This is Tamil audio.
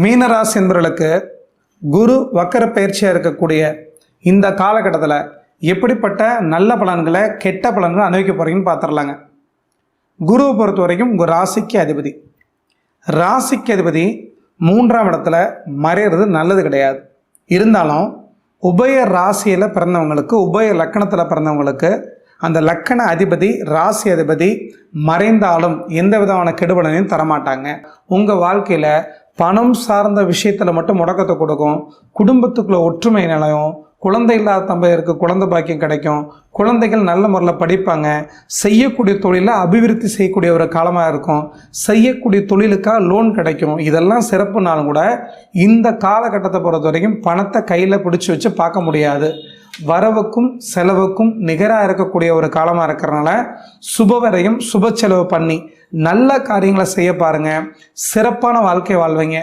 மீனராசி என்பவர்களுக்கு குரு வக்கர பயிற்சியாக இருக்கக்கூடிய இந்த காலகட்டத்தில் எப்படிப்பட்ட நல்ல பலன்களை கெட்ட பலன்களை அனுபவிக்க போகிறீங்கன்னு பார்த்துடலாங்க. குருவை பொறுத்த வரைக்கும் உங்கள் ராசிக்கு அதிபதி. ராசிக்கு அதிபதி மூன்றாம் இடத்துல மறையிறது நல்லது கிடையாது. இருந்தாலும் உபய ராசியில் பிறந்தவங்களுக்கு உபய லக்கணத்தில் பிறந்தவங்களுக்கு அந்த லக்கண அதிபதி ராசி அதிபதி மறைந்தாலும் எந்த விதமான கெடுபலனையும் தரமாட்டாங்க. உங்கள் வாழ்க்கையில் பணம் சார்ந்த விஷயத்தில் மட்டும் முடக்கத்தை கொடுக்கும். குடும்பத்துக்குள்ள ஒற்றுமை நிலையும் குழந்தை இல்லாத தம்பையருக்கு குழந்தை பாக்கியம் கிடைக்கும். குழந்தைகள் நல்ல முறையில் படிப்பாங்க. செய்யக்கூடிய தொழிலை அபிவிருத்தி செய்யக்கூடிய ஒரு காலமாக இருக்கும். செய்யக்கூடிய தொழிலுக்காக லோன் கிடைக்கும். இதெல்லாம் சிறப்புனாலும் கூட இந்த காலகட்டத்தை பொறுத்த வரைக்கும் பணத்தை கையில் பிடிச்சி வச்சு பார்க்க முடியாது. வரவுக்கும் செலவுக்கும் நிகராக இருக்கக்கூடிய ஒரு காலமாக இருக்கிறனால சுபவரையும் சுப செலவு பண்ணி நல்ல காரியங்களை செய்ய பாருங்கள் சிறப்பான வாழ்க்கை வாழ்வீங்க.